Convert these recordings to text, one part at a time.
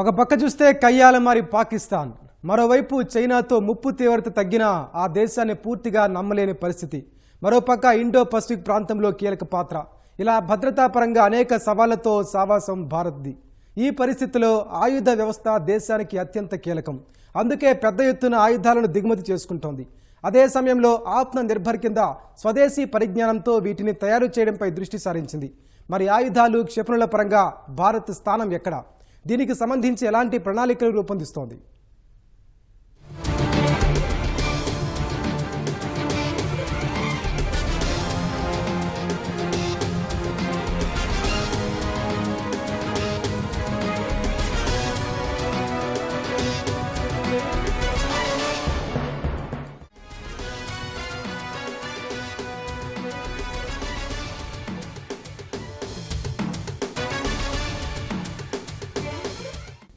ఒక పక్క చూస్తే కయ్యాలమారి పాకిస్తాన్ మరోవైపు చైనాతో ముప్పు తీవ్రత తగ్గినా ఆ దేశాన్ని పూర్తిగా నమ్మలేని పరిస్థితి. మరోపక్క ఇండో పసిఫిక్ ప్రాంతంలో కీలక పాత్ర. ఇలా భద్రతాపరంగా అనేక సవాళ్ళతో సావాసం భారత్ది. ఈ పరిస్థితిలో ఆయుధ వ్యవస్థ దేశానికి అత్యంత కీలకం. అందుకే పెద్ద ఎత్తున ఆయుధాలను దిగుమతి చేసుకుంటోంది. అదే సమయంలో ఆత్మ నిర్భర్ కింద స్వదేశీ పరిజ్ఞానంతో వీటిని తయారు చేయడంపై దృష్టి సారించింది. మరి ఆయుధాలు క్షిపణుల పరంగా భారత్ స్థానం ఎక్కడ? దీనికి సంబంధించి ఎలాంటి ప్రణాళికలు రూపొందిస్తోంది?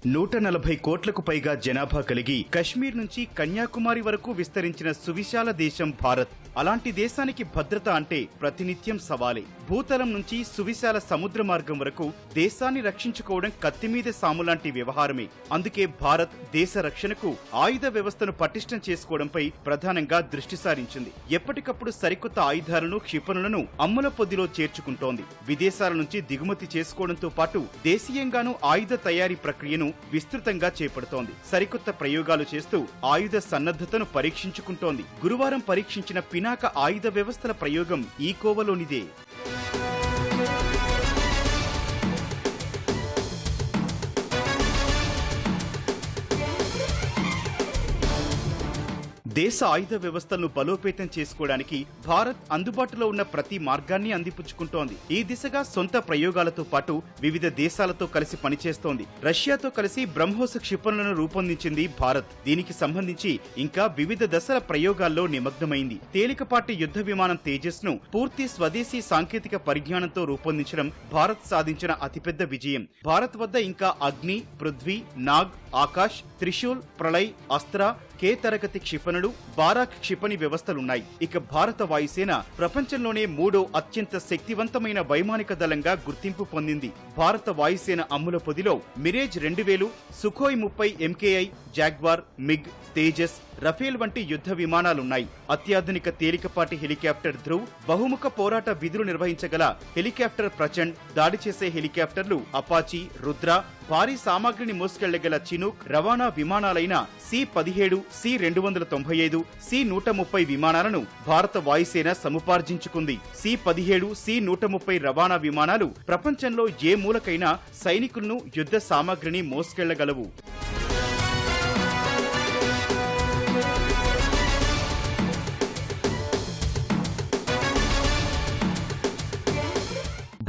నూట నలభై కోట్లకు పైగా జనాభా కలిగి కశ్మీర్ నుంచి కన్యాకుమారి వరకు విస్తరించిన సువిశాల దేశం భారత్. అలాంటి దేశానికి భద్రత అంటే ప్రతినిత్యం సవాలే. భూతలం నుంచి సువిశాల సముద్ర మార్గం వరకు దేశాన్ని రక్షించుకోవడం కత్తిమీద సాములాంటి వ్యవహారమే. అందుకే భారత్ దేశ రక్షణకు ఆయుధ వ్యవస్థను పటిష్టం చేసుకోవడంపై ప్రధానంగా దృష్టి సారించింది. ఎప్పటికప్పుడు సరికొత్త ఆయుధాలను క్షిపణులను అమ్ముల పొద్దిలో చేర్చుకుంటోంది. విదేశాల నుంచి దిగుమతి చేసుకోవడంతో పాటు దేశీయంగానూ ఆయుధ తయారీ ప్రక్రియను విస్తృతంగా చేపడుతోంది. సరికొత్త ప్రయోగాలు చేస్తూ ఆయుధ సన్నద్ధతను పరీక్షించుకుంటోంది. గురువారం పరీక్షించిన పినాక ఆయుధ వ్యవస్థల ప్రయోగం ఈ కోవలోనిదే. దేశ ఆయుధ వ్యవస్థను బలోపేతం చేసుకోవడానికి భారత్ అందుబాటులో ఉన్న ప్రతి మార్గాన్ని అందిపుచ్చుకుంటోంది. ఈ దిశగా సొంత ప్రయోగాలతో పాటు వివిధ దేశాలతో కలిసి పనిచేస్తోంది. రష్యాతో కలిసి బ్రహ్మోస్ క్షిపణులను రూపొందించింది భారత్. దీనికి సంబంధించి ఇంకా వివిధ దశల ప్రయోగాల్లో నిమగ్నమైంది. తేలికపాటి యుద్ధ విమానం తేజస్ను పూర్తి స్వదేశీ సాంకేతిక పరిజ్ఞానంతో రూపొందించడం భారత్ సాధించిన అతిపెద్ద విజయం. భారత్ వద్ద ఇంకా అగ్ని పృథ్వీ నాగ్ ఆకాష్ త్రిశూల్ ప్రళయ్ అస్త్ర కే తరగతి క్షిపణులు బారాక్ క్షిపణి వ్యవస్థలున్నాయి. ఇక భారత వాయుసేన ప్రపంచంలోనే మూడో అత్యంత శక్తివంతమైన వైమానిక దళంగా గుర్తింపు పొందింది. భారత వాయుసేన అమ్ముల పొదిలో మిరేజ్ రెండు వేలు సుఖోయ్ ముప్పై MKI Jaguar MiG Tejas Rafale వంటి యుద్ధ విమానాలున్నాయి. అత్యాధునిక తేలికపాటి హెలికాప్టర్ ధ్రువ్ బహుముఖ పోరాట విధులు నిర్వహించగల హెలికాప్టర్ ప్రచండ్ దాడి చేసే హెలికాప్టర్లు అపాచీ రుద్ర భారీ సామాగ్రిని మోసుకెళ్ళగల చినూక్ రవాణా విమానాలైన సి పదిహేడు సి రెండు వందల తొంభై ఐదు సి నూట ముప్పై విమానాలను భారత వాయుసేన సముపార్జించుకుంది. సి పదిహేడు సి నూట ముప్పై రవాణా విమానాలు ప్రపంచంలో ఏ మూలకైనా సైనికులను యుద్ధ సామాగ్రిని మోసుకెళ్ళగలవు.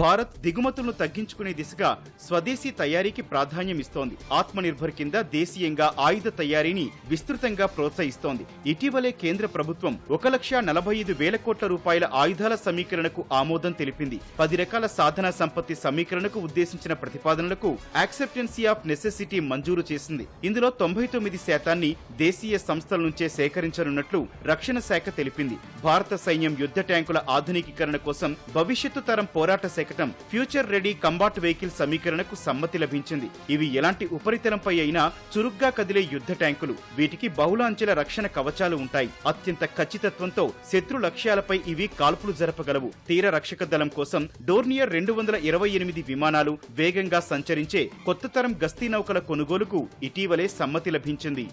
భారత్ దిగుమతులను తగ్గించుకునే దిశగా స్వదేశీ తయారీకి ప్రాధాన్యం ఇస్తోంది ఆత్మనిర్భర్ కింద దేశీయంగా ఆయుధ తయారీని విస్తృతంగా ప్రోత్సహిస్తోంది. ఇటీవలే కేంద్ర ప్రభుత్వం ఒక లక్ష నలభై ఐదు వేల కోట్ల రూపాయల ఆయుధాల సమీకరణకు ఆమోదం తెలిపింది. పది రకాల సాధన సంపత్తి సమీకరణకు ఉద్దేశించిన ప్రతిపాదనలకు యాక్సెప్టెన్సీ ఆఫ్ నెసెసిటీ మంజూరు చేసింది. ఇందులో తొంభై తొమ్మిది శాతాన్ని దేశీయ సంస్థల నుంచే సేకరించనున్నట్లు రక్షణ శాఖ తెలిపింది. భారత సైన్యం యుద్ధ ట్యాంకుల ఆధునికీకరణ కోసం భవిష్యత్తు తరం పోరాట శాఖ ప్రకటన ఫ్యూచర్ రెడీ కంబాట్ వెహికల్ సమీకరణకు సమ్మతి లభించింది. ఇవి ఎలాంటి ఉపరితలంపై అయినా చురుగ్గా కదిలే యుద్ధ ట్యాంకులు. వీటికి బహుళ అంచెల రక్షణ కవచాలు ఉంటాయి. అత్యంత ఖచ్చితత్వంతో శత్రు లక్ష్యాలపై ఇవి కాల్పులు జరపగలవు. తీర రక్షక దళం కోసం డోర్నియర్ రెండు వందల ఇరవై ఎనిమిది విమానాలు వేగంగా సంచరించే కొత్త తరం గస్తీ నౌకల కొనుగోలుకు ఇటీవలే సమ్మతి లభించింది.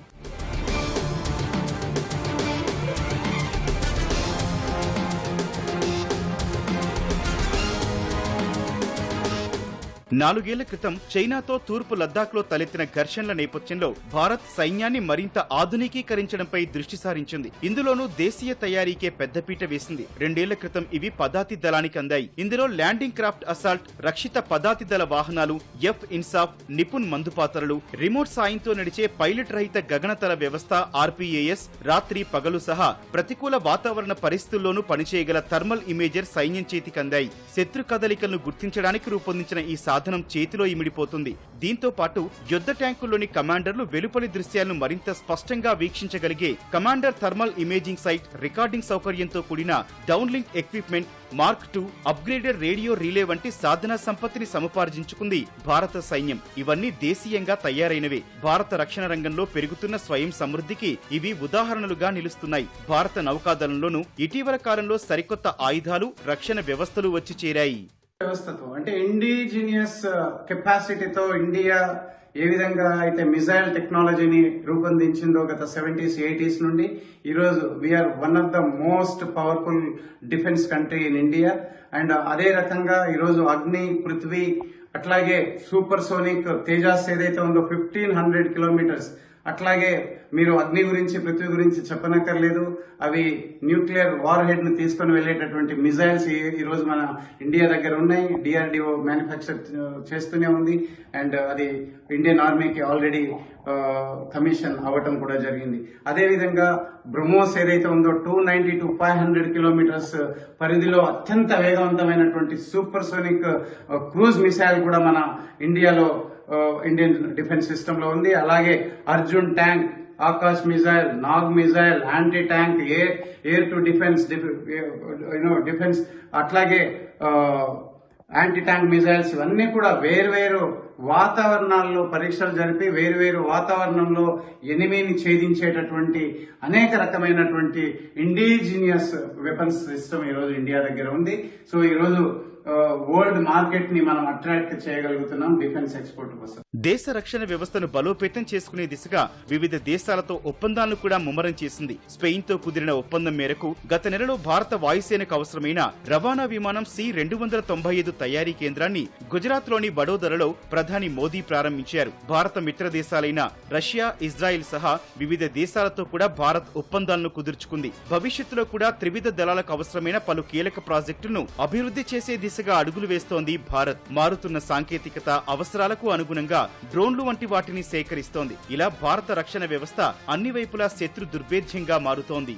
నాలుగేళ్ళ క్రితం చైనాతో తూర్పు లద్దాఖ్లో తలెత్తిన ఘర్షణల నేపథ్యంలో భారత్ సైన్యాన్ని మరింత ఆధునికీకరించడంపై దృష్టి సారించింది. ఇందులోనూ దేశీయ తయారీకే పెద్దపీట వేసింది. రెండేళ్ళ క్రితం ఇవి పదాతి దళానికి అందాయి. ఇందులో ల్యాండింగ్ క్రాఫ్ట్ అసాల్ట్ రక్షిత పదాతి దళ వాహనాలు ఎఫ్ ఇన్సాఫ్ నిపుణ్ మందుపాత్రలు రిమోట్ సాయంతో నడిచే పైలట్ రహిత గగనతల వ్యవస్థ ఆర్పీఏఎస్ రాత్రి పగలు సహా ప్రతికూల వాతావరణ పరిస్థితుల్లోనూ పనిచేయగల థర్మల్ ఇమేజర్ సైన్యం చేతికందాయి శత్రు కదలికలను గుర్తించడానికి రూపొందించిన ఈ సాధన సాధనం చేతిలో ఇమిడిపోతుంది. దీంతో పాటు యుద్ధ ట్యాంకుల్లోని కమాండర్లు వెలుపలి దృశ్యాలను మరింత స్పష్టంగా వీక్షించగలిగే commander thermal imaging sight recording సౌకర్యంతో కూడిన downlink equipment mark two upgraded radio relay వంటి సాధన సంపత్తిని సముపార్జించుకుంది భారత సైన్యం. ఇవన్నీ దేశీయంగా తయారైనవే. భారత రక్షణ రంగంలో పెరుగుతున్న స్వయం సమృద్ధికి ఇవి ఉదాహరణలుగా నిలుస్తున్నాయి. భారత నౌకాదళంలోనూ ఇటీవల కాలంలో సరికొత్త ఆయుధాలు రక్షణ వ్యవస్థలు వచ్చి చేరాయి. వ్యవస్థతో అంటే ఇండిజినియస్ కెపాసిటీతో ఇండియా ఏ విధంగా అయితే మిజైల్ టెక్నాలజీని రూపొందించిందో గత సెవెంటీస్ ఎయిటీస్ నుండి ఈరోజు we're one of the most powerful defence country in India and అదే రకంగా ఈరోజు అగ్ని పృథ్వీ అట్లాగే సూపర్ సోనిక్ తేజాస్ ఏదైతే ఉందో ఫిఫ్టీన్ హండ్రెడ్ కిలోమీటర్స్ అట్లాగే మీరు అగ్ని గురించి పృథ్వీ గురించి చెప్పనక్కర్లేదు. అవి న్యూక్లియర్ వార్ హెడ్ను తీసుకొని వెళ్ళేటటువంటి మిజైల్స్ ఈ- రోజు మన ఇండియా దగ్గర ఉన్నాయి. డిఆర్డిఓ మ్యానుఫ్యాక్చర్ చేస్తూనే ఉంది. అండ్ అది ఇండియన్ ఆర్మీకి ఆల్రెడీ కమిషన్ అవ్వటం కూడా జరిగింది. అదేవిధంగా బ్రహ్మోస్ ఏదైతే ఉందో two ninety two five hundred kilometres పరిధిలో అత్యంత వేగవంతమైనటువంటి సూపర్ సోనిక్ క్రూజ్ మిసైల్ కూడా మన ఇండియాలో ఇండియన్ డిఫెన్స్ సిస్టమ్లో ఉంది. అలాగే Arjun tank Akash missile Nag missile anti tank air air to defence you know defence అట్లాగే యాంటీ ట్యాంక్ మిజైల్స్ ఇవన్నీ కూడా వేర్వేరు వాతావరణాల్లో పరీక్షలు జరిపి వేరువేరు వాతావరణంలో ఎనిమిని ఛేదించేటటువంటి అనేక రకమైనటువంటి ఇండిజినియస్ వెపన్స్ సిస్టమ్ ఈరోజు ఇండియా దగ్గర ఉంది. సో ఈరోజు వరల్డ్ మార్కెట్ని మనం అట్రాక్ట్ చేయగలుగుతున్నాం డిఫెన్స్ ఎక్స్పోర్ట్ కోసం. దేశ రక్షణ వ్యవస్థను బలోపేతం చేసుకునే దిశగా వివిధ దేశాలతో ఒప్పందాలను కూడా ముమ్మరం చేసింది. స్పెయిన్తో కుదిరిన ఒప్పందం మేరకు గత నెలలో భారత వాయుసేనకు అవసరమైన రవాణా విమానం సి రెండు వందల తొంభై ఐదు తయారీ కేంద్రాన్ని గుజరాత్లోని వడోదరలో ప్రధాని మోదీ ప్రారంభించారు. భారత మిత్ర దేశాలైన రష్యా ఇజ్రాయెల్ సహా వివిధ దేశాలతో కూడా భారత్ ఒప్పందాలను కుదుర్చుకుంది. భవిష్యత్తులో కూడా త్రివిధ దళాలకు అవసరమైన పలు కీలక ప్రాజెక్టులను అభివృద్ధి చేసే దిశగా అడుగులు వేస్తోంది భారత్. మారుతున్న సాంకేతికత అవసరాలకు అనుగుణంగా డ్రోన్లు వంటి వాటిని సేకరిస్తోంది. ఇలా భారత రక్షణ వ్యవస్థ అన్ని వైపులా శత్రు దుర్భేద్యంగా మారుతోంది.